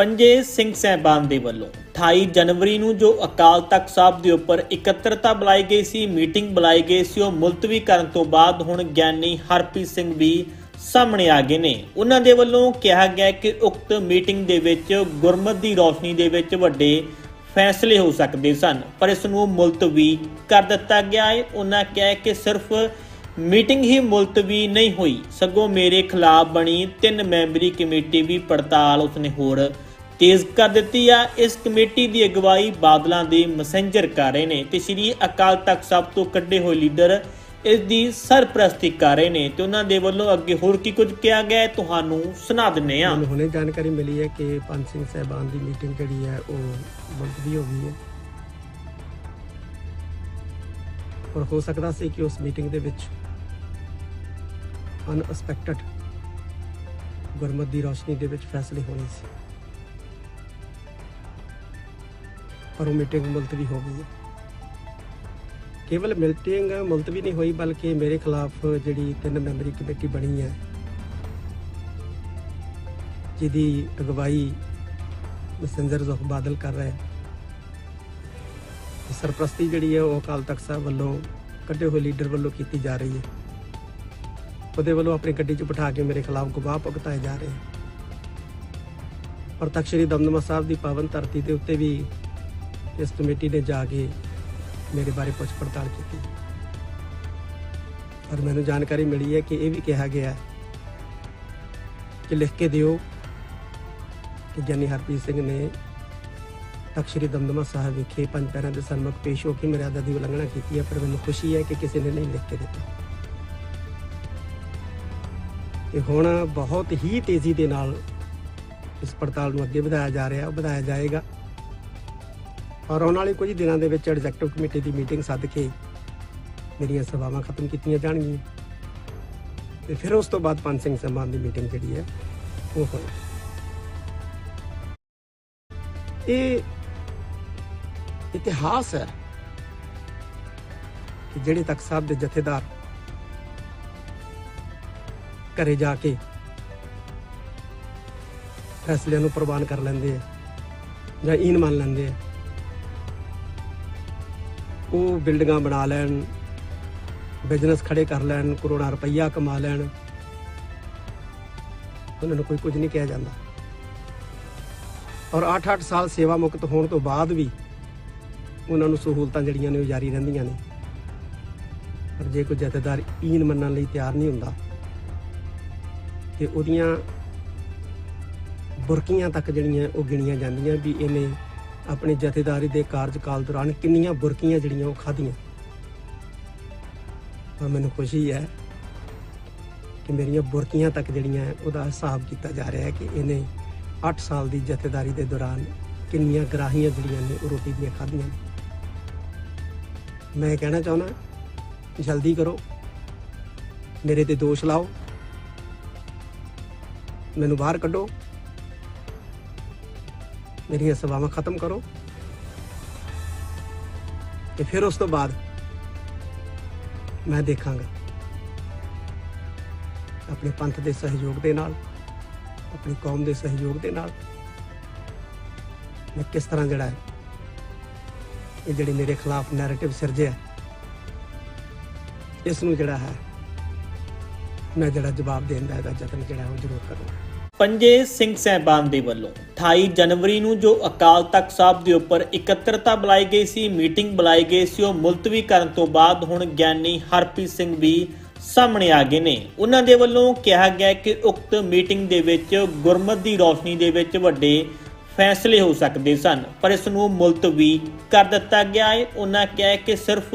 ਪੰਜੇ ਸਿੰਘ ਸਹਿਬਾਨ ਦੇ ਵੱਲੋਂ 28 ਜਨਵਰੀ ਨੂੰ ਜੋ ਅਕਾਲ ਤਖਤ ਸਾਹਿਬ ਦੇ ਉੱਪਰ ਇਕੱਤਰਤਾ ਬੁਲਾਈ ਗਈ ਸੀ, ਮੀਟਿੰਗ ਬੁਲਾਈ ਗਈ ਸੀ, ਉਹ ਮੁਲਤਵੀ ਕਰਨ ਤੋਂ ਬਾਅਦ ਹੁਣ ਗਿਆਨੀ ਹਰਪ੍ਰੀਤ ਸਿੰਘ ਵੀ ਸਾਹਮਣੇ ਆ ਗਏ ਨੇ। ਉਹਨਾਂ ਦੇ ਵੱਲੋਂ ਕਿਹਾ ਗਿਆ ਕਿ ਉਕਤ ਮੀਟਿੰਗ ਦੇ ਵਿੱਚ ਗੁਰਮਤ ਦੀ ਰੋਸ਼ਨੀ ਦੇ ਵਿੱਚ ਵੱਡੇ ਫੈਸਲੇ ਹੋ ਸਕਦੇ ਸਨ, ਪਰ ਇਸ ਨੂੰ ਮੁਲਤਵੀ ਕਰ ਦਿੱਤਾ ਗਿਆ ਹੈ। ਉਹਨਾਂ ਕਿਹਾ ਕਿ ਸਿਰਫ ਮੀਟਿੰਗ ਹੀ ਮੁਲਤਵੀ ਨਹੀਂ ਹੋਈ, ਸਗੋਂ ਮੇਰੇ ਖਿਲਾਫ ਬਣੀ ਤਿੰਨ ਮੈਂਬਰੀ ਕਮੇਟੀ ਵੀ ਪੜਤਾਲ ਉਸਨੇ ਹੋਰ ਤੇਜ਼ ਕਰ ਦਿੱਤੀ ਆ। ਇਸ ਕਮੇਟੀ ਦੀ ਅਗਵਾਈ ਬਾਦਲਾਂ ਦੇ ਮੈਸੇਂਜਰ ਕਰ ਰਹੇ ਨੇ ਤੇ ਸ੍ਰੀ ਅਕਾਲ ਤਖਤ ਸਾਹਿਬ ਤੋਂ ਕੱਢੇ ਹੋਏ ਲੀਡਰ ਇਸ ਦੀ ਸਰਪ੍ਰਸਤੀ ਕਰ ਰਹੇ ਨੇ ਤੇ ਉਹਨਾਂ ਦੇ ਵੱਲੋਂ ਅੱਗੇ ਹੋਰ ਕੀ ਕੁਝ ਕਿਹਾ ਗਿਆ ਤੁਹਾਨੂੰ ਸੁਣਾ ਦਿੰਨੇ ਆ ਮੈਨੂੰ ਹੁਣੇ ਜਾਣਕਾਰੀ ਮਿਲੀ ਹੈ ਕਿ ਪੰਜ ਸਿੰਘ ਸਹਿਬਾਨ ਦੀ ਮੀਟਿੰਗ ਜਿਹੜੀ ਹੈ, ਉਹ ਮੁਲਤਵੀ ਹੋ ਗਈ ਹੈ। ਔਰ ਹੋ ਸਕਦਾ ਸੀ ਕਿ ਉਸ ਮੀਟਿੰਗ ਦੇ ਵਿੱਚ ਅਨਐਕਸਪੈਕਟਡ ਗੁਰਮਤ ਦੀ ਰੋਸ਼ਨੀ ਦੇ ਵਿੱਚ ਫੈਸਲੇ ਹੋਣੇ ਸੀ। ਪਰ ਉਹ ਮੀਟਿੰਗ ਮੁਲਤਵੀ ਹੋ ਗਈ ਹੈ। ਕੇਵਲ ਮੀਟਿੰਗ ਮੁਲਤਵੀ ਨਹੀਂ ਹੋਈ, ਬਲਕਿ ਮੇਰੇ ਖਿਲਾਫ ਜਿਹੜੀ ਤਿੰਨ ਮੈਂਬਰੀ ਕਮੇਟੀ ਬਣੀ ਹੈ, ਜਿਹਦੀ ਅਗਵਾਈ ਮੈਸੇਂਜਰ ਜ਼ੋਖ ਬਾਦਲ ਕਰ ਰਹੇ ਸਰਪ੍ਰਸਤੀ ਜਿਹੜੀ ਹੈ, ਉਹ ਅਕਾਲ ਤਖਤ ਸਾਹਿਬ ਵੱਲੋਂ ਕੱਢੇ ਹੋਏ ਲੀਡਰ ਵੱਲੋਂ ਕੀਤੀ ਜਾ ਰਹੀ ਹੈ। ਉਹਦੇ ਵੱਲੋਂ ਆਪਣੀ ਗੱਡੀ 'ਚ ਬਿਠਾ ਕੇ ਮੇਰੇ ਖਿਲਾਫ ਗਵਾਹ ਭੁਗਤਾਏ ਜਾ ਰਹੇ ਪਰ ਤਖਤ ਸ੍ਰੀ ਦਮਦਮਾ ਸਾਹਿਬ ਦੀ ਪਾਵਨ ਧਰਤੀ ਦੇ ਉੱਤੇ ਵੀ ਇਸ ਕਮੇਟੀ ਨੇ ਜਾ ਕੇ ਮੇਰੇ ਬਾਰੇ ਪੁੱਛ ਪੜਤਾਲ ਕੀਤੀ। ਪਰ ਮੈਨੂੰ ਜਾਣਕਾਰੀ ਮਿਲੀ ਹੈ ਕਿ ਇਹ ਵੀ ਕਿਹਾ ਗਿਆ ਕਿ ਲਿਖ ਕੇ ਦਿਓ ਕਿ ਗਿਆਨੀ ਹਰਪ੍ਰੀਤ ਸਿੰਘ ਨੇ ਤਖ਼ਤ ਸ੍ਰੀ ਦਮਦਮਾ ਸਾਹਿਬ ਵਿਖੇ ਪੰਜ ਪੈਰਾਂ ਦੇ ਸਨਮੁਖ ਪੇਸ਼ ਹੋ ਕੇ ਮਰਿਆਦਾ ਦੀ ਉਲੰਘਣਾ ਕੀਤੀ ਹੈ, ਪਰ ਮੈਨੂੰ ਖੁਸ਼ੀ ਹੈ ਕਿ ਕਿਸੇ ਨੇ ਨਹੀਂ ਲਿਖ ਕੇ ਦਿੱਤਾ। ਤੇ ਹੁਣ ਬਹੁਤ ਹੀ ਤੇਜ਼ੀ ਦੇ ਨਾਲ ਇਸ ਪੜਤਾਲ ਨੂੰ ਅੱਗੇ ਵਧਾਇਆ ਜਾ ਰਿਹਾ ਹੈ ਵਧਾਇਆ ਜਾਏਗਾ। ਔਰ ਆਉਣ ਵਾਲੇ ਕੁਝ ਦਿਨਾਂ ਦੇ ਵਿੱਚ ਐਗਜ਼ੈਕਟਿਵ ਕਮੇਟੀ ਦੀ ਮੀਟਿੰਗ ਸੱਦ ਕੇ ਮੇਰੀਆਂ ਸੇਵਾਵਾਂ ਖਤਮ ਕੀਤੀਆਂ ਜਾਣਗੀਆਂ। ਤੇ ਫਿਰ ਉਸ ਤੋਂ ਬਾਅਦ ਪੰਜ ਸਿੰਘ ਸਮਾਨ ਦੀ ਮੀਟਿੰਗ ਜਿਹੜੀ ਹੈ, ਉਹ ਹੋਣੀ। ਇਹ ਇਤਿਹਾਸ ਹੈ ਕਿ ਜਿਹੜੇ ਤਖਤ ਸਾਹਿਬ ਦੇ ਜਥੇਦਾਰ ਘਰੇ ਜਾ ਕੇ ਫੈਸਲਿਆਂ ਨੂੰ ਪ੍ਰਵਾਨ ਕਰ ਲੈਂਦੇ ਆ ਜਾਂ ਈਨ ਮੰਨ ਲੈਂਦੇ ਆ ਉਹ ਬਿਲਡਿੰਗਾਂ ਬਣਾ ਲੈਣ ਬਿਜ਼ਨਸ ਖੜੇ ਕਰ ਲੈਣ, ਕਰੋੜਾਂ ਰੁਪਈਆ ਕਮਾ ਲੈਣ। ਉਹਨਾਂ ਨੂੰ ਕੋਈ ਕੁਝ ਨਹੀਂ ਕਿਹਾ ਜਾਂਦਾ। ਔਰ 8-8 ਸਾਲ ਸੇਵਾ ਮੁਕਤ ਹੋਣ ਤੋਂ ਬਾਅਦ ਵੀ ਉਹਨਾਂ ਨੂੰ ਸਹੂਲਤਾਂ ਜਿਹੜੀਆਂ ਨੇ ਉਹ ਜਾਰੀ ਰਹਿੰਦੀਆਂ ਨੇ। ਪਰ ਜੇ ਕੋਈ ਜਥੇਦਾਰ ਈਨ ਮੰਨਣ ਲਈ ਤਿਆਰ ਨਹੀਂ ਹੁੰਦਾ, ਤੇ ਉਹਦੀਆਂ ਬੁਰਕੀਆਂ ਤੱਕ ਜਿਹੜੀਆਂ ਉਹ ਗਿਣੀਆਂ ਜਾਂਦੀਆਂ ਵੀ ਇਹਨੇ ਆਪਣੀ ਜਥੇਦਾਰੀ ਦੇ ਕਾਰਜਕਾਲ ਦੌਰਾਨ ਕਿੰਨੀਆਂ ਬੁਰਕੀਆਂ ਜਿਹੜੀਆਂ ਉਹ ਖਾਧੀਆਂ। ਪਰ ਮੈਨੂੰ ਖੁਸ਼ੀ ਹੈ ਕਿ ਮੇਰੀਆਂ ਬੁਰਕੀਆਂ ਤੱਕ ਜਿਹੜੀਆਂ ਉਹਦਾ ਹਿਸਾਬ ਕੀਤਾ ਜਾ ਰਿਹਾ ਹੈ ਕਿ ਇਹਨੇ 8 ਸਾਲ ਦੀ ਜਥੇਦਾਰੀ ਦੇ ਦੌਰਾਨ ਕਿੰਨੀਆਂ ਗਰਾਹੀਆਂ ਜਿਹੜੀਆਂ ਨੇ ਉਹ ਰੋਟੀ ਦੀਆਂ ਖਾਧੀਆਂ। ਮੈਂ ਕਹਿਣਾ ਚਾਹੁੰਦਾ ਜਲਦੀ ਕਰੋ। ਮੇਰੇ ਤੇ ਦੋਸ਼ ਲਾਓ। ਮੈਨੂੰ ਬਾਹਰ ਕੱਢੋ। ਮੇਰੀਆਂ ਸੇਵਾਵਾਂ ਖਤਮ ਕਰੋ ਤੇ ਫਿਰ ਉਸ ਤੋਂ ਬਾਅਦ ਮੈਂ ਦੇਖਾਂਗਾ ਆਪਣੇ ਪੰਥ ਦੇ ਸਹਿਯੋਗ ਦੇ ਨਾਲ, ਆਪਣੀ ਕੌਮ ਦੇ ਸਹਿਯੋਗ ਦੇ ਨਾਲ ਮੈਂ ਕਿਸ ਤਰ੍ਹਾਂ ਜਿਹੜਾ ਹੈ, ਇਹ ਜਿਹੜੇ ਮੇਰੇ ਖਿਲਾਫ ਨੈਰੇਟਿਵ ਸਿਰਜਿਆ ਇਸ ਨੂੰ ਜਿਹੜਾ ਹੈ, ਮੈਂ ਜਿਹੜਾ ਜਵਾਬ ਦੇਣ ਦਾ ਇਹਦਾ ਯਤਨ ਜਿਹੜਾ ਹੈ ਉਹ ਜ਼ਰੂਰ ਕਰੂੰਗਾ। ਪੰਜੇ ਸਿੰਘ ਸਹਿਬਾਨ ਦੇ ਵੱਲੋਂ 28 ਜਨਵਰੀ ਨੂੰ ਜੋ ਅਕਾਲ ਤਖਤ ਸਾਹਿਬ ਦੇ ਉੱਪਰ ਇਕੱਤਰਤਾ ਬੁਲਾਈ ਗਈ ਸੀ, ਮੀਟਿੰਗ ਬੁਲਾਈ ਗਈ ਸੀ, ਉਹ ਮੁਲਤਵੀ ਕਰਨ ਤੋਂ ਬਾਅਦ ਹੁਣ ਗਿਆਨੀ ਹਰਪ੍ਰੀਤ ਸਿੰਘ ਵੀ ਸਾਹਮਣੇ ਆ ਗਏ ਨੇ। ਉਹਨਾਂ ਦੇ ਵੱਲੋਂ ਕਿਹਾ ਗਿਆ ਕਿ ਉਕਤ ਮੀਟਿੰਗ ਦੇ ਵਿੱਚ ਗੁਰਮਤ ਦੀ ਰੋਸ਼ਨੀ ਦੇ ਵਿੱਚ ਵੱਡੇ ਫੈਸਲੇ ਹੋ ਸਕਦੇ ਸਨ, ਪਰ ਇਸ ਨੂੰ ਮੁਲਤਵੀ ਕਰ ਦਿੱਤਾ ਗਿਆ ਹੈ। ਉਹਨਾਂ ਕਿਹਾ ਕਿ ਸਿਰਫ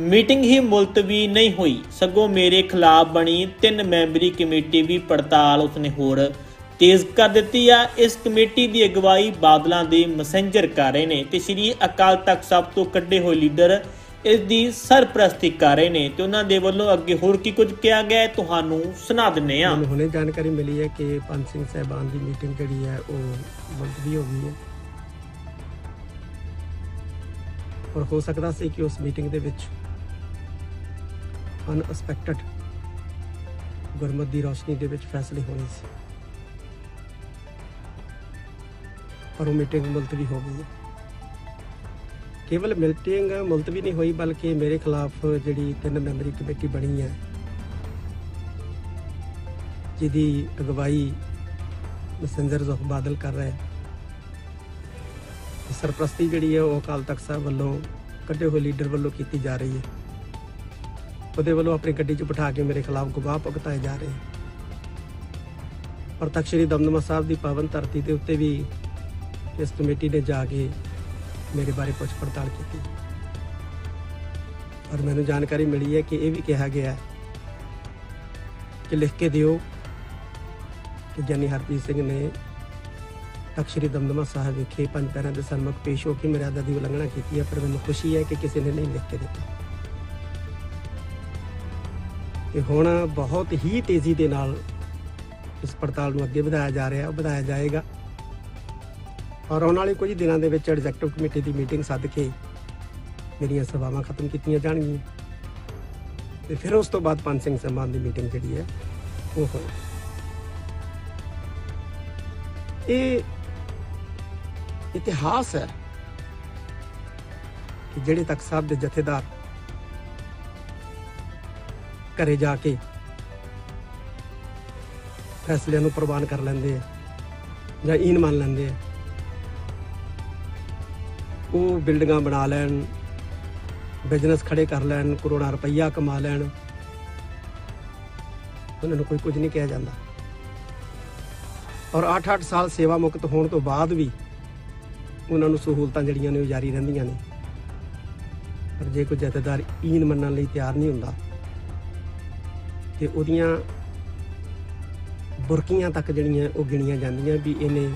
ਮੀਟਿੰਗ ਹੀ ਮੁਲਤਵੀ ਨਹੀਂ ਹੋਈ, ਸਗੋਂ ਮੇਰੇ ਖਿਲਾਫ ਬਣੀ ਤਿੰਨ ਮੈਂਬਰੀ ਕਮੇਟੀ ਵੀ ਪੜਤਾਲ ਉਸਨੇ ਹੋਰ ਤੇਜ਼ ਕਰ ਦਿੱਤੀ ਆ। ਇਸ ਕਮੇਟੀ ਦੀ ਅਗਵਾਈ ਬਾਦਲਾਂ ਦੇ ਮੈਸੇਂਜਰ ਕਰ ਰਹੇ ਨੇ ਤੇ ਸ੍ਰੀ ਅਕਾਲ ਤਖਤ ਸਾਹਿਬ ਤੋਂ ਕੱਢੇ ਹੋਏ ਲੀਡਰ ਇਸ ਦੀ ਸਰਪ੍ਰਸਤੀ ਕਰ ਰਹੇ ਨੇ ਤੇ ਉਹਨਾਂ ਦੇ ਵੱਲੋਂ ਅੱਗੇ ਹੋਰ ਕੀ ਕੁਝ ਕਿਹਾ ਗਿਆ ਤੁਹਾਨੂੰ ਸੁਣਾ ਦਿੰਨੇ ਆ ਮੈਨੂੰ ਹੁਣੇ ਜਾਣਕਾਰੀ ਮਿਲੀ ਹੈ ਕਿ ਪੰਜ ਸਿੰਘ ਸਹਿਬਾਨ ਦੀ ਮੀਟਿੰਗ ਜਿਹੜੀ ਹੈ, ਉਹ ਮੁਲਤਵੀ ਹੋ ਗਈ ਹੈ। ਔਰ ਹੋ ਸਕਦਾ ਸੀ ਕਿ ਉਸ ਮੀਟਿੰਗ ਦੇ ਵਿੱਚ ਅਨਐਕਸਪੈਕਟਡ ਗੁਰਮਤ ਦੀ ਰੋਸ਼ਨੀ ਦੇ ਵਿੱਚ ਫੈਸਲੇ ਹੋਣੇ ਸੀ। ਪਰ ਉਹ ਮੀਟਿੰਗ ਮੁਲਤਵੀ ਹੋ ਗਈ ਹੈ। ਕੇਵਲ ਮੀਟਿੰਗ ਮੁਲਤਵੀ ਨਹੀਂ ਹੋਈ, ਬਲਕਿ ਮੇਰੇ ਖਿਲਾਫ ਜਿਹੜੀ ਤਿੰਨ ਮੈਂਬਰੀ ਕਮੇਟੀ ਬਣੀ ਹੈ, ਜਿਹਦੀ ਅਗਵਾਈ ਮਸੰਜਰ ਜ਼ੋਖ ਬਾਦਲ ਕਰ ਰਿਹਾ ਸਰਪ੍ਰਸਤੀ ਜਿਹੜੀ ਹੈ, ਉਹ ਅਕਾਲ ਤਖਤ ਸਾਹਿਬ ਵੱਲੋਂ ਕੱਢੇ ਹੋਏ ਲੀਡਰ ਵੱਲੋਂ ਕੀਤੀ ਜਾ ਰਹੀ ਹੈ। ਉਹਦੇ ਵੱਲੋਂ ਆਪਣੀ ਗੱਡੀ 'ਚ ਬਿਠਾ ਕੇ ਮੇਰੇ ਖਿਲਾਫ ਗਵਾਹ ਭੁਗਤਾਏ ਜਾ ਰਹੇ ਪਰ ਤਖਤ ਸ੍ਰੀ ਦਮਦਮਾ ਸਾਹਿਬ ਦੀ ਪਾਵਨ ਧਰਤੀ ਦੇ ਉੱਤੇ ਵੀ ਇਸ ਕਮੇਟੀ ਨੇ ਜਾ ਕੇ ਮੇਰੇ ਬਾਰੇ ਪੁੱਛ ਪੜਤਾਲ ਕੀਤੀ। ਪਰ ਮੈਨੂੰ ਜਾਣਕਾਰੀ ਮਿਲੀ ਹੈ ਕਿ ਇਹ ਵੀ ਕਿਹਾ ਗਿਆ ਹੈ ਕਿ ਲਿਖ ਕੇ ਦਿਓ ਕਿ ਗਿਆਨੀ ਹਰਪ੍ਰੀਤ ਸਿੰਘ ਨੇ ਤਖਤ ਸ੍ਰੀ ਦਮਦਮਾ ਸਾਹਿਬ ਵਿਖੇ ਪੰਜ ਪੈਰਾਂ ਦੇ ਸਨਮੁਖ ਪੇਸ਼ ਹੋ ਕੇ ਮਰਿਆਦਾ ਦੀ ਉਲੰਘਣਾ ਕੀਤੀ ਹੈ, ਪਰ ਮੈਨੂੰ ਖੁਸ਼ੀ ਹੈ ਕਿ ਕਿਸੇ ਨੇ ਨਹੀਂ ਲਿਖ ਕੇ ਦਿੱਤਾ। ਤੇ ਹੁਣ ਬਹੁਤ ਹੀ ਤੇਜ਼ੀ ਦੇ ਨਾਲ ਇਸ ਪੜਤਾਲ ਨੂੰ ਅੱਗੇ ਵਧਾਇਆ ਜਾ ਰਿਹਾ ਹੈ, ਵਧਾਇਆ ਜਾਏਗਾ। ਔਰ ਆਉਣ ਵਾਲੇ ਕੁਝ ਦਿਨਾਂ ਦੇ ਵਿੱਚ ਐਗਜ਼ੈਕਟਿਵ ਕਮੇਟੀ ਦੀ ਮੀਟਿੰਗ ਸੱਦ ਕੇ ਮੇਰੀਆਂ ਸੇਵਾਵਾਂ ਖਤਮ ਕੀਤੀਆਂ ਜਾਣਗੀਆਂ। ਤੇ ਫਿਰ ਉਸ ਤੋਂ ਬਾਅਦ ਪੰਜ ਸਿੰਘ ਸਮਾਨ ਦੀ ਮੀਟਿੰਗ ਜਿਹੜੀ ਹੈ, ਉਹ ਹੋਏ ਇਹ ਇਤਿਹਾਸ ਹੈ ਕਿ ਜਿਹੜੇ ਤੱਕ ਸਾਹਿਬ ਦੇ ਜਥੇਦਾਰ ਘਰੇ ਜਾ ਕੇ ਫੈਸਲਿਆਂ ਨੂੰ ਪ੍ਰਵਾਨ ਕਰ ਲੈਂਦੇ ਆ ਜਾਂ ਈਨ ਮੰਨ ਲੈਂਦੇ ਆ ਉਹ ਬਿਲਡਿੰਗਾਂ ਬਣਾ ਲੈਣ ਬਿਜ਼ਨਸ ਖੜੇ ਕਰ ਲੈਣ, ਕਰੋੜਾਂ ਰੁਪਈਆ ਕਮਾ ਲੈਣ। ਉਹਨਾਂ ਨੂੰ ਕੋਈ ਕੁਝ ਨਹੀਂ ਕਿਹਾ ਜਾਂਦਾ। ਔਰ 8-8 ਸਾਲ ਸੇਵਾ ਮੁਕਤ ਹੋਣ ਤੋਂ ਬਾਅਦ ਵੀ ਉਹਨਾਂ ਨੂੰ ਸਹੂਲਤਾਂ ਜਿਹੜੀਆਂ ਨੇ ਉਹ ਜਾਰੀ ਰਹਿੰਦੀਆਂ ਨੇ। ਪਰ ਜੇ ਕੋਈ ਜਥੇਦਾਰ ਈਨ ਮੰਨਣ ਲਈ ਤਿਆਰ ਨਹੀਂ ਹੁੰਦਾ, ਤੇ ਉਹਦੀਆਂ ਬੁਰਕੀਆਂ ਤੱਕ ਜਿਹੜੀਆਂ ਉਹ ਗਿਣੀਆਂ ਜਾਂਦੀਆਂ ਵੀ ਇਹਨੇ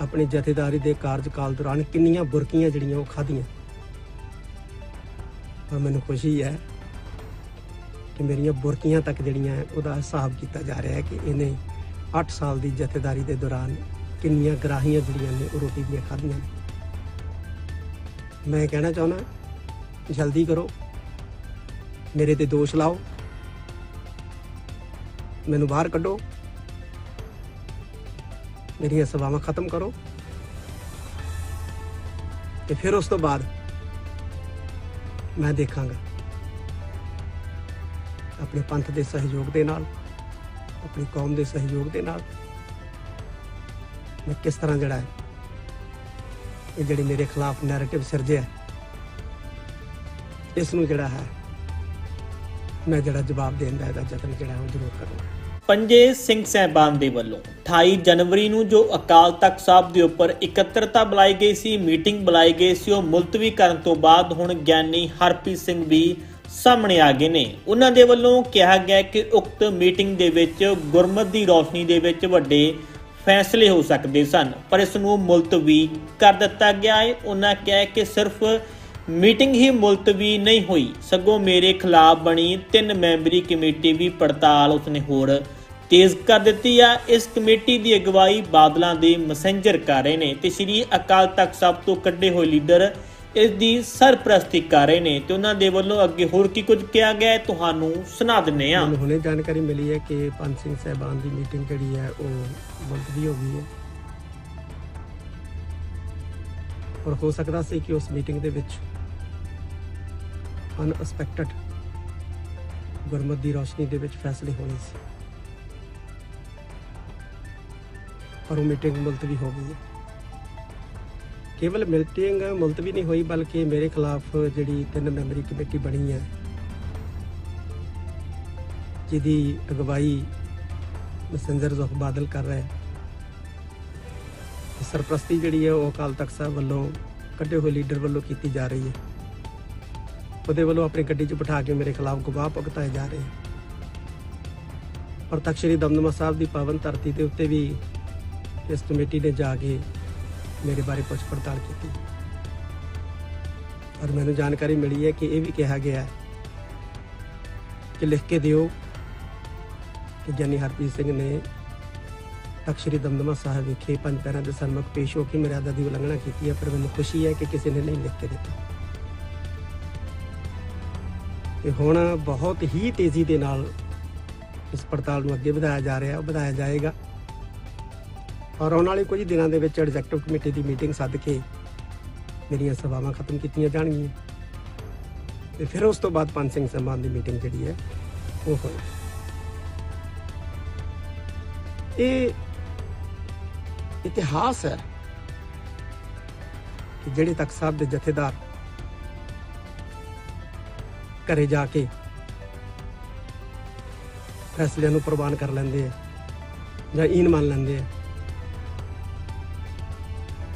ਆਪਣੀ ਜਥੇਦਾਰੀ ਦੇ ਕਾਰਜਕਾਲ ਦੌਰਾਨ ਕਿੰਨੀਆਂ ਬੁਰਕੀਆਂ ਜਿਹੜੀਆਂ ਉਹ ਖਾਧੀਆਂ। ਪਰ ਮੈਨੂੰ ਖੁਸ਼ੀ ਹੈ ਕਿ ਮੇਰੀਆਂ ਬੁਰਕੀਆਂ ਤੱਕ ਜਿਹੜੀਆਂ ਉਹਦਾ ਹਿਸਾਬ ਕੀਤਾ ਜਾ ਰਿਹਾ ਹੈ ਕਿ ਇਹਨੇ 8 ਸਾਲ ਦੀ ਜਥੇਦਾਰੀ ਦੇ ਦੌਰਾਨ ਕਿੰਨੀਆਂ ਗਰਾਹੀਆਂ ਜਿਹੜੀਆਂ ਨੇ ਉਹ ਰੋਟੀ ਦੀਆਂ ਖਾਧੀਆਂ। ਨੇ ਮੈਂ ਕਹਿਣਾ ਚਾਹੁੰਦਾ, ਜਲਦੀ ਕਰੋ। ਮੇਰੇ ਤੇ ਦੋਸ਼ ਲਾਓ। ਮੈਨੂੰ ਬਾਹਰ ਕੱਢੋ। ਮੇਰੀਆਂ ਸੇਵਾਵਾਂ ਖਤਮ ਕਰੋ ਤੇ ਫਿਰ ਉਸ ਤੋਂ ਬਾਅਦ ਮੈਂ ਦੇਖਾਂਗਾ ਆਪਣੇ ਪੰਥ ਦੇ ਸਹਿਯੋਗ ਦੇ ਨਾਲ, ਆਪਣੀ ਕੌਮ ਦੇ ਸਹਿਯੋਗ ਦੇ ਨਾਲ ਮੈਂ ਕਿਸ ਤਰ੍ਹਾਂ ਜਿਹੜਾ ਹੈ, ਇਹ ਜਿਹੜੀ ਮੇਰੇ ਖਿਲਾਫ ਨੈਰੇਟਿਵ ਸਿਰਜਿਆ ਇਸ ਨੂੰ ਜਿਹੜਾ ਹੈ, ਮੈਂ ਜਿਹੜਾ ਜਵਾਬ ਦੇਣ ਦਾ ਇਹਦਾ ਯਤਨ ਜਿਹੜਾ ਹੈ ਉਹ ਜ਼ਰੂਰ ਕਰਾਂਗਾ। ਪੰਜੇ ਸਿੰਘ ਸਹਿਬਾਨ ਦੇ ਵੱਲੋਂ 28 ਜਨਵਰੀ ਨੂੰ ਜੋ ਅਕਾਲ ਤਖਤ ਸਾਹਿਬ ਦੇ ਉੱਪਰ ਇਕੱਤਰਤਾ ਬੁਲਾਈ ਗਈ ਸੀ, ਮੀਟਿੰਗ ਬੁਲਾਈ ਗਈ ਸੀ, ਉਹ ਮੁਲਤਵੀ ਕਰਨ ਤੋਂ ਬਾਅਦ ਹੁਣ ਗਿਆਨੀ ਹਰਪ੍ਰੀਤ ਸਿੰਘ ਵੀ ਸਾਹਮਣੇ ਆ ਗਏ ਨੇ। ਉਹਨਾਂ ਦੇ ਵੱਲੋਂ ਕਿਹਾ ਗਿਆ ਕਿ ਉਕਤ ਮੀਟਿੰਗ ਦੇ ਵਿੱਚ ਗੁਰਮਤ ਦੀ ਰੌਸ਼ਨੀ ਦੇ ਵਿੱਚ ਵੱਡੇ ਫੈਸਲੇ ਹੋ ਸਕਦੇ ਸਨ, ਪਰ ਇਸ ਨੂੰ ਮੁਲਤਵੀ ਕਰ ਦਿੱਤਾ ਗਿਆ ਹੈ। ਉਹਨਾਂ ਕਿਹਾ ਕਿ ਸਿਰਫ ਮੀਟਿੰਗ ਹੀ ਮੁਲਤਵੀ ਨਹੀਂ ਹੋਈ, ਸਗੋਂ ਮੇਰੇ ਖਿਲਾਫ ਬਣੀ ਤਿੰਨ ਮੈਂਬਰੀ ਕਮੇਟੀ ਵੀ ਪੜਤਾਲ, ਉਸਨੇ ਹੋਰ ਤੇਜ਼ ਕਰ ਦਿੱਤੀ ਆ। ਇਸ ਕਮੇਟੀ ਦੀ ਅਗਵਾਈ ਬਾਦਲਾਂ ਦੇ ਮੈਸੇਂਜਰ ਕਰ ਰਹੇ ਨੇ ਤੇ ਸ੍ਰੀ ਅਕਾਲ ਤਖਤ ਸਾਹਿਬ ਤੋਂ ਕੱਢੇ ਹੋਏ ਲੀਡਰ ਇਸ ਦੀ ਸਰਪ੍ਰਸਤੀ ਕਰ ਰਹੇ ਨੇ ਤੇ ਉਹਨਾਂ ਦੇ ਵੱਲੋਂ ਅੱਗੇ ਹੋਰ ਕੀ ਕੁਝ ਕਿਹਾ ਗਿਆ ਹੈ, ਤੁਹਾਨੂੰ ਸੁਣਾ ਦਿੰਨੇ ਆ ਮੈਨੂੰ ਹੁਣੇ ਜਾਣਕਾਰੀ ਮਿਲੀ ਹੈ ਕਿ ਪੰਜ ਸਿੰਘ ਸਹਿਬਾਨ ਦੀ ਮੀਟਿੰਗ ਜਿਹੜੀ ਹੈ, ਉਹ ਮੁਲਤਵੀ ਹੋ ਗਈ ਹੈ। ਔਰ ਹੋ ਸਕਦਾ ਸੀ ਕਿ ਉਸ ਮੀਟਿੰਗ ਦੇ ਵਿੱਚ ਅਨਐਕਸਪੈਕਟਡ ਗੁਰਮਤ ਦੀ ਰੋਸ਼ਨੀ ਦੇ ਵਿੱਚ ਫੈਸਲੇ ਹੋਣੇ ਸੀ। ਪਰ ਉਹ ਮੀਟਿੰਗ ਮੁਲਤਵੀ ਹੋ ਗਈ ਹੈ। ਕੇਵਲ ਮੀਟਿੰਗ ਮੁਲਤਵੀ ਨਹੀਂ ਹੋਈ, ਬਲਕਿ ਮੇਰੇ ਖਿਲਾਫ ਜਿਹੜੀ ਤਿੰਨ ਮੈਂਬਰੀ ਕਮੇਟੀ ਬਣੀ ਹੈ, ਜਿਹਦੀ ਅਗਵਾਈ ਮਸੰਜਰ ਜ਼ੋਖ ਬਾਦਲ ਕਰ ਰਿਹਾ ਸਰਪ੍ਰਸਤੀ ਜਿਹੜੀ ਹੈ, ਉਹ ਅਕਾਲ ਤਖਤ ਸਾਹਿਬ ਵੱਲੋਂ ਕੱਢੇ ਹੋਏ ਲੀਡਰ ਵੱਲੋਂ ਕੀਤੀ ਜਾ ਰਹੀ ਹੈ। ਉਹਦੇ ਵੱਲੋਂ ਆਪਣੀ ਗੱਡੀ 'ਚ ਬਿਠਾ ਕੇ ਮੇਰੇ ਖਿਲਾਫ ਗਵਾਹ ਭੁਗਤਾਏ ਜਾ ਰਹੇ ਪਰ ਤਖਤ ਸ੍ਰੀ ਦਮਦਮਾ ਸਾਹਿਬ ਦੀ ਪਾਵਨ ਧਰਤੀ ਦੇ ਉੱਤੇ ਵੀ ਇਸ ਕਮੇਟੀ ਨੇ ਜਾ ਕੇ ਮੇਰੇ ਬਾਰੇ ਪੁੱਛ ਪੜਤਾਲ ਕੀਤੀ। ਪਰ ਮੈਨੂੰ ਜਾਣਕਾਰੀ ਮਿਲੀ ਹੈ ਕਿ ਇਹ ਵੀ ਕਿਹਾ ਗਿਆ ਹੈ ਕਿ ਲਿਖ ਕੇ ਦਿਓ ਕਿ ਗਿਆਨੀ ਹਰਪ੍ਰੀਤ ਸਿੰਘ ਨੇ ਤਖਤ ਸ੍ਰੀ ਦਮਦਮਾ ਸਾਹਿਬ ਵਿਖੇ ਪੰਜ ਪੈਰਾਂ ਦੇ ਸਨਮੁਖ ਪੇਸ਼ ਹੋ ਕੇ ਮਰਿਆਦਾ ਦੀ ਉਲੰਘਣਾ ਕੀਤੀ ਹੈ, ਪਰ ਮੈਨੂੰ ਖੁਸ਼ੀ ਹੈ ਕਿ ਕਿਸੇ ਨੇ ਨਹੀਂ ਲਿਖ ਕੇ ਦਿੱਤਾ। ਤੇ ਹੁਣ ਬਹੁਤ ਹੀ ਤੇਜ਼ੀ ਦੇ ਨਾਲ ਇਸ ਪੜਤਾਲ ਨੂੰ ਅੱਗੇ ਵਧਾਇਆ ਜਾ ਰਿਹਾ ਹੈ। ਵਧਾਇਆ ਜਾਏਗਾ। ਔਰ ਆਉਣ ਵਾਲੇ ਕੁਝ ਦਿਨਾਂ ਦੇ ਵਿੱਚ ਐਗਜ਼ੈਕਟਿਵ ਕਮੇਟੀ ਦੀ ਮੀਟਿੰਗ ਸੱਦ ਕੇ ਮੇਰੀਆਂ ਸੇਵਾਵਾਂ ਖਤਮ ਕੀਤੀਆਂ ਜਾਣਗੀਆਂ। ਤੇ ਫਿਰ ਉਸ ਤੋਂ ਬਾਅਦ ਪੰਜ ਸਿੰਘ ਸਨਮਾਨ ਦੀ ਮੀਟਿੰਗ ਜਿਹੜੀ ਹੈ, ਉਹ ਹੋਈ ਇਹ ਇਤਿਹਾਸ ਹੈ ਕਿ ਜਿਹੜੇ ਤਖਤ ਸਾਹਿਬ ਦੇ ਜਥੇਦਾਰ ਘਰੇ ਜਾ ਕੇ ਫੈਸਲਿਆਂ ਨੂੰ ਪ੍ਰਵਾਨ ਕਰ ਲੈਂਦੇ ਆ ਜਾਂ ਈਨ ਮੰਨ ਲੈਂਦੇ ਆ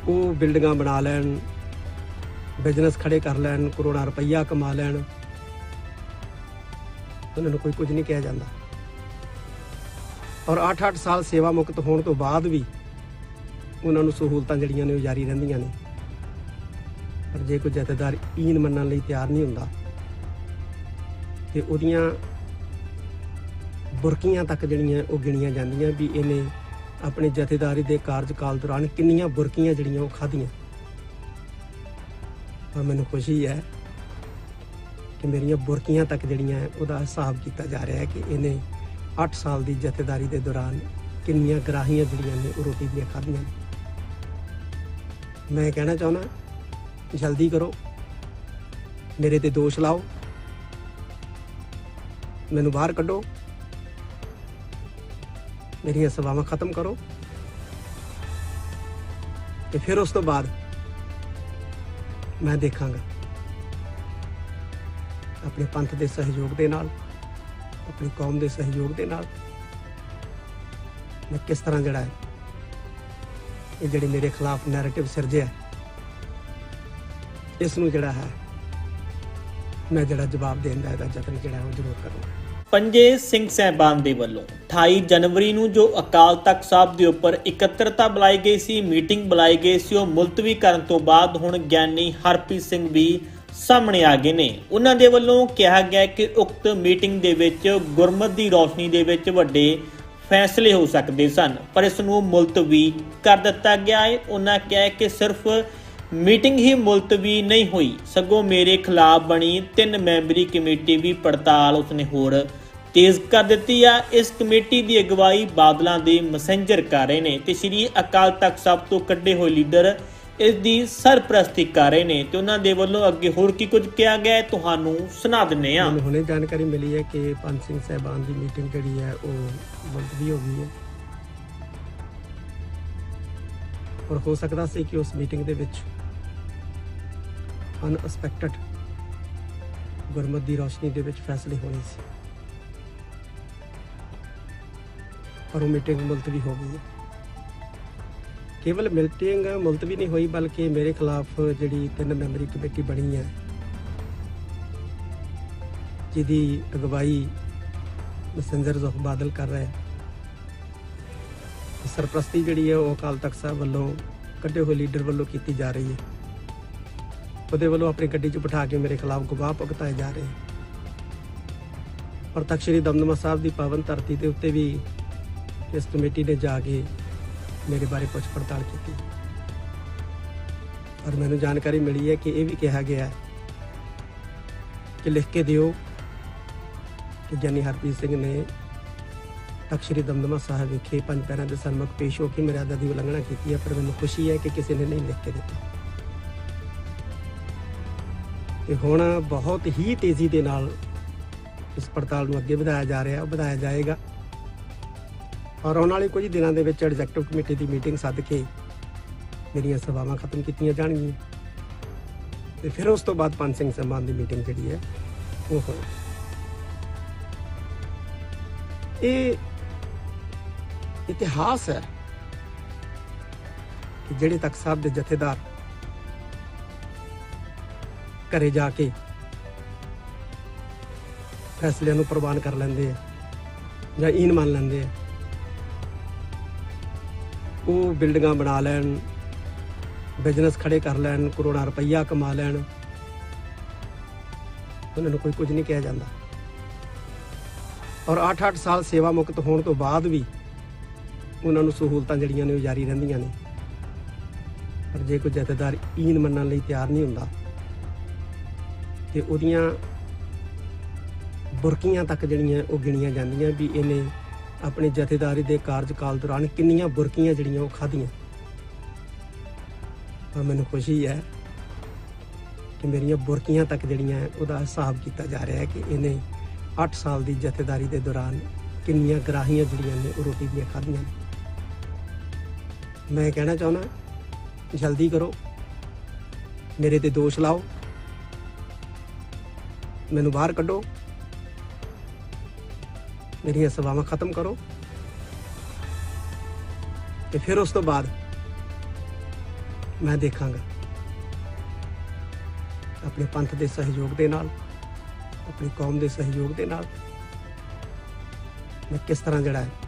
ਉਹ ਬਿਲਡਿੰਗਾਂ ਬਣਾ ਲੈਣ ਬਿਜ਼ਨਸ ਖੜੇ ਕਰ ਲੈਣ, ਕਰੋੜਾਂ ਰੁਪਈਆ ਕਮਾ ਲੈਣ। ਉਹਨਾਂ ਨੂੰ ਕੋਈ ਕੁਝ ਨਹੀਂ ਕਿਹਾ ਜਾਂਦਾ। ਔਰ 8-8 ਸਾਲ ਸੇਵਾ ਮੁਕਤ ਹੋਣ ਤੋਂ ਬਾਅਦ ਵੀ ਉਹਨਾਂ ਨੂੰ ਸਹੂਲਤਾਂ ਜਿਹੜੀਆਂ ਨੇ ਉਹ ਜਾਰੀ ਰਹਿੰਦੀਆਂ ਨੇ। ਪਰ ਜੇ ਕੋਈ ਜਥੇਦਾਰ ਈਨ ਮੰਨਣ ਲਈ ਤਿਆਰ ਨਹੀਂ ਹੁੰਦਾ, ਤੇ ਉਹਦੀਆਂ ਬੁਰਕੀਆਂ ਤੱਕ ਜਿਹੜੀਆਂ ਉਹ ਗਿਣੀਆਂ ਜਾਂਦੀਆਂ ਵੀ ਇਹਨੇ ਆਪਣੇ ਜਥੇਦਾਰੀ ਦੇ ਕਾਰਜਕਾਲ ਦੌਰਾਨ ਕਿੰਨੀਆਂ ਬੁਰਕੀਆਂ ਜਿਹੜੀਆਂ ਉਹ ਖਾਧੀਆਂ। ਪਰ ਮੈਨੂੰ ਖੁਸ਼ੀ ਹੈ ਕਿ ਮੇਰੀਆਂ ਬੁਰਕੀਆਂ ਤੱਕ ਜਿਹੜੀਆਂ ਉਹਦਾ ਹਿਸਾਬ ਕੀਤਾ ਜਾ ਰਿਹਾ ਹੈ ਕਿ ਇਹਨੇ 8 ਸਾਲ ਦੀ ਜਥੇਦਾਰੀ ਦੇ ਦੌਰਾਨ ਕਿੰਨੀਆਂ ਗਰਾਹੀਆਂ ਜਿਹੜੀਆਂ ਨੇ ਉਹ ਰੋਟੀ ਦੀਆਂ ਖਾਧੀਆਂ। ਨੇ ਮੈਂ ਕਹਿਣਾ ਚਾਹੁੰਦਾ, ਜਲਦੀ ਕਰੋ। ਮੇਰੇ ਤੇ ਦੋਸ਼ ਲਾਓ। ਮੈਨੂੰ ਬਾਹਰ ਕੱਢੋ। ਮੇਰੀਆਂ ਸੇਵਾਵਾਂ ਖਤਮ ਕਰੋ ਤੇ ਫਿਰ ਉਸ ਤੋਂ ਬਾਅਦ ਮੈਂ ਦੇਖਾਂਗਾ ਆਪਣੇ ਪੰਥ ਦੇ ਸਹਿਯੋਗ ਦੇ ਨਾਲ, ਆਪਣੀ ਕੌਮ ਦੇ ਸਹਿਯੋਗ ਦੇ ਨਾਲ ਮੈਂ ਕਿਸ ਤਰ੍ਹਾਂ ਜਿਹੜਾ ਹੈ, ਇਹ ਜਿਹੜੇ ਮੇਰੇ ਖਿਲਾਫ ਨੈਰੇਟਿਵ ਸਿਰਜਿਆ ਇਸ ਨੂੰ ਜਿਹੜਾ ਹੈ, ਮੈਂ ਜਿਹੜਾ ਜਵਾਬ ਦੇਣ ਦਾ ਇਹਦਾ ਯਤਨ ਜਿਹੜਾ ਉਹ ਜ਼ਰੂਰ ਕਰੂੰਗਾ। ਪੰਜੇ ਸਿੰਘ ਸਹਿਬਾਨ ਦੇ ਵੱਲੋਂ 28 ਜਨਵਰੀ ਨੂੰ ਜੋ ਅਕਾਲ ਤਖਤ ਸਾਹਿਬ ਦੇ ਉੱਪਰ ਇਕੱਤਰਤਾ ਬੁਲਾਈ ਗਈ ਸੀ, ਮੀਟਿੰਗ ਬੁਲਾਈ ਗਈ ਸੀ, ਉਹ ਮੁਲਤਵੀ ਕਰਨ ਤੋਂ ਬਾਅਦ ਹੁਣ ਗਿਆਨੀ ਹਰਪ੍ਰੀਤ ਸਿੰਘ ਵੀ ਸਾਹਮਣੇ ਆ ਗਏ ਨੇ। ਉਹਨਾਂ ਦੇ ਵੱਲੋਂ ਕਿਹਾ ਗਿਆ ਕਿ ਉਕਤ ਮੀਟਿੰਗ ਦੇ ਵਿੱਚ ਗੁਰਮਤ ਦੀ ਰੌਸ਼ਨੀ ਦੇ ਵਿੱਚ ਵੱਡੇ ਫੈਸਲੇ ਹੋ ਸਕਦੇ ਸਨ, ਪਰ ਇਸ ਨੂੰ ਮੁਲਤਵੀ ਕਰ ਦਿੱਤਾ ਗਿਆ ਹੈ। ਉਹਨਾਂ ਕਿਹਾ ਕਿ ਸਿਰਫ ਮੀਟਿੰਗ ਹੀ ਮੁਲਤਵੀ ਨਹੀਂ ਹੋਈ, ਸਗੋਂ ਮੇਰੇ ਖਿਲਾਫ ਬਣੀ ਤਿੰਨ ਮੈਂਬਰੀ ਕਮੇਟੀ ਵੀ ਪੜਤਾਲ, ਉਸਨੇ ਹੋਰ ਤੇਜ਼ ਕਰ ਦਿੱਤੀ ਆ। ਇਸ ਕਮੇਟੀ ਦੀ ਅਗਵਾਈ ਬਾਦਲਾਂ ਦੇ ਮੈਸੇਂਜਰ ਕਰ ਰਹੇ ਨੇ ਤੇ ਸ੍ਰੀ ਅਕਾਲ ਤਖਤ ਸਾਹਿਬ ਤੋਂ ਕੱਢੇ ਹੋਏ ਲੀਡਰ ਇਸ ਦੀ ਸਰਪ੍ਰਸਤੀ ਕਰ ਰਹੇ ਨੇ ਤੇ ਉਹਨਾਂ ਦੇ ਵੱਲੋਂ ਅੱਗੇ ਹੋਰ ਕੀ ਕੁਝ ਕਿਹਾ ਗਿਆ ਹੈ, ਤੁਹਾਨੂੰ ਸੁਣਾ ਦਿੰਨੇ ਆ ਮੈਨੂੰ ਹੁਣੇ ਜਾਣਕਾਰੀ ਮਿਲੀ ਹੈ ਕਿ ਪੰਜ ਸਿੰਘ ਸਹਿਬਾਨ ਦੀ ਮੀਟਿੰਗ ਜਿਹੜੀ ਹੈ ਉਹ ਮੁਲਤਵੀ ਹੋ ਗਈ ਹੈ। ਔਰ ਹੋ ਸਕਦਾ ਸੀ ਕਿ ਉਸ ਮੀਟਿੰਗ ਦੇ ਵਿੱਚ ਅਨਐਕਸਪੈਕਟਡ ਗੁਰਮਤ ਦੀ ਰੋਸ਼ਨੀ ਦੇ ਵਿੱਚ ਫੈਸਲੇ ਹੋਣੇ ਸੀ। ਪਰ ਉਹ ਮੀਟਿੰਗ ਮੁਲਤਵੀ ਹੋ ਗਈ ਹੈ। ਕੇਵਲ ਮੀਟਿੰਗ ਮੁਲਤਵੀ ਨਹੀਂ ਹੋਈ, ਬਲਕਿ ਮੇਰੇ ਖਿਲਾਫ ਜਿਹੜੀ ਤਿੰਨ ਮੈਂਬਰੀ ਕਮੇਟੀ ਬਣੀ ਹੈ, ਜਿਹਦੀ ਅਗਵਾਈ ਮਸੰਜਰ ਜ਼ੋਖ ਬਾਦਲ ਕਰ ਰਹੇ ਸਰਪ੍ਰਸਤੀ ਜਿਹੜੀ ਹੈ, ਉਹ ਅਕਾਲ ਤਖਤ ਸਾਹਿਬ ਵੱਲੋਂ ਕੱਢੇ ਹੋਏ ਲੀਡਰ ਵੱਲੋਂ ਕੀਤੀ ਜਾ ਰਹੀ ਹੈ। ਉਹਦੇ ਵੱਲੋਂ ਆਪਣੀ ਗੱਡੀ 'ਚ ਬਿਠਾ ਕੇ ਮੇਰੇ ਖਿਲਾਫ ਗਵਾਹ ਭੁਗਤਾਏ ਜਾ ਰਹੇ ਪਰ ਤਖਤ ਸ੍ਰੀ ਦਮਦਮਾ ਸਾਹਿਬ ਦੀ ਪਾਵਨ ਧਰਤੀ ਦੇ ਉੱਤੇ ਵੀ ਇਸ ਕਮੇਟੀ ਨੇ ਜਾ ਕੇ ਮੇਰੇ ਬਾਰੇ ਪੁੱਛ ਪੜਤਾਲ ਕੀਤੀ। ਪਰ ਮੈਨੂੰ ਜਾਣਕਾਰੀ ਮਿਲੀ ਹੈ ਕਿ ਇਹ ਵੀ ਕਿਹਾ ਗਿਆ ਹੈ ਕਿ ਲਿਖ ਕੇ ਦਿਓ ਕਿ ਗਿਆਨੀ ਹਰਪ੍ਰੀਤ ਸਿੰਘ ਨੇ ਤਖ਼ਤ ਸ੍ਰੀ ਦਮਦਮਾ ਸਾਹਿਬ ਵਿਖੇ ਪੰਜ ਪੈਰਾਂ ਦੇ ਸਨਮੁਖ ਪੇਸ਼ ਹੋ ਕੇ ਮਰਿਆਦਾ ਦੀ ਉਲੰਘਣਾ ਕੀਤੀ ਹੈ, ਪਰ ਮੈਨੂੰ ਖੁਸ਼ੀ ਹੈ ਕਿ ਕਿਸੇ ਨੇ ਨਹੀਂ ਲਿਖ ਕੇ ਦਿੱਤਾ। ਤੇ ਹੁਣ ਬਹੁਤ ਹੀ ਤੇਜ਼ੀ ਦੇ ਨਾਲ ਇਸ ਪੜਤਾਲ ਨੂੰ ਅੱਗੇ ਵਧਾਇਆ ਜਾ ਰਿਹਾ ਹੈ, ਵਧਾਇਆ ਜਾਏਗਾ। ਔਰ ਆਉਣ ਵਾਲੇ ਕੁਝ ਦਿਨਾਂ ਦੇ ਵਿੱਚ ਐਗਜ਼ੈਕਟਿਵ ਕਮੇਟੀ ਦੀ ਮੀਟਿੰਗ ਸੱਦ ਕੇ ਮੇਰੀਆਂ ਸੇਵਾਵਾਂ ਖਤਮ ਕੀਤੀਆਂ ਜਾਣਗੀਆਂ। ਤੇ ਫਿਰ ਉਸ ਤੋਂ ਬਾਅਦ ਪੰਜ ਸਿੰਘ ਸਮਾਨ ਦੀ ਮੀਟਿੰਗ ਜਿਹੜੀ ਹੈ, ਉਹ ਹੋਈ ਇਹ ਇਤਿਹਾਸ ਹੈ ਕਿ ਜਿਹੜੇ ਤੱਕ ਸਾਹਿਬ ਦੇ ਜਥੇਦਾਰ ਘਰੇ ਜਾ ਕੇ ਫੈਸਲਿਆਂ ਨੂੰ ਪ੍ਰਵਾਨ ਕਰ ਲੈਂਦੇ ਆ ਜਾਂ ਈਨ ਮੰਨ ਲੈਂਦੇ ਆ ਉਹ ਬਿਲਡਿੰਗਾਂ ਬਣਾ ਲੈਣ ਬਿਜ਼ਨਸ ਖੜੇ ਕਰ ਲੈਣ, ਕਰੋੜਾਂ ਰੁਪਈਆ ਕਮਾ ਲੈਣ। ਉਹਨਾਂ ਨੂੰ ਕੋਈ ਕੁਝ ਨਹੀਂ ਕਿਹਾ ਜਾਂਦਾ। ਔਰ 8-8 ਸਾਲ ਸੇਵਾ ਮੁਕਤ ਹੋਣ ਤੋਂ ਬਾਅਦ ਵੀ ਉਹਨਾਂ ਨੂੰ ਸਹੂਲਤਾਂ ਜਿਹੜੀਆਂ ਨੇ ਉਹ ਜਾਰੀ ਰਹਿੰਦੀਆਂ ਨੇ। ਪਰ ਜੇ ਕੋਈ ਜਥੇਦਾਰ ਈਨ ਮੰਨਣ ਲਈ ਤਿਆਰ ਨਹੀਂ ਹੁੰਦਾ, ਤੇ ਉਹਦੀਆਂ ਬੁਰਕੀਆਂ ਤੱਕ ਜਿਹੜੀਆਂ ਉਹ ਗਿਣੀਆਂ ਜਾਂਦੀਆਂ ਵੀ ਇਹਨੇ ਆਪਣੀ ਜਥੇਦਾਰੀ ਦੇ ਕਾਰਜਕਾਲ ਦੌਰਾਨ ਕਿੰਨੀਆਂ ਬੁਰਕੀਆਂ ਜਿਹੜੀਆਂ ਉਹ ਖਾਧੀਆਂ। ਪਰ ਮੈਨੂੰ ਖੁਸ਼ੀ ਹੈ ਕਿ ਮੇਰੀਆਂ ਬੁਰਕੀਆਂ ਤੱਕ ਜਿਹੜੀਆਂ ਉਹਦਾ ਹਿਸਾਬ ਕੀਤਾ ਜਾ ਰਿਹਾ ਹੈ ਕਿ ਇਹਨੇ 8 ਸਾਲ ਦੀ ਜਥੇਦਾਰੀ ਦੇ ਦੌਰਾਨ ਕਿੰਨੀਆਂ ਗਰਾਹੀਆਂ ਜਿਹੜੀਆਂ ਨੇ ਉਹ ਰੋਟੀ ਦੀਆਂ ਖਾਧੀਆਂ। ਨੇ ਮੈਂ ਕਹਿਣਾ ਚਾਹੁੰਦਾ, ਜਲਦੀ ਕਰੋ। ਮੇਰੇ ਤੇ ਦੋਸ਼ ਲਾਓ। ਮੈਨੂੰ ਬਾਹਰ ਕੱਢੋ। ਮੇਰੀਆਂ ਸੇਵਾਵਾਂ ਖਤਮ ਕਰੋ ਤੇ ਫਿਰ ਉਸ ਤੋਂ ਬਾਅਦ ਮੈਂ ਦੇਖਾਂਗਾ ਆਪਣੇ ਪੰਥ ਦੇ ਸਹਿਯੋਗ ਦੇ ਨਾਲ, ਆਪਣੀ ਕੌਮ ਦੇ ਸਹਿਯੋਗ ਦੇ ਨਾਲ ਮੈਂ ਕਿਸ ਤਰ੍ਹਾਂ ਜਿਹੜਾ ਹੈ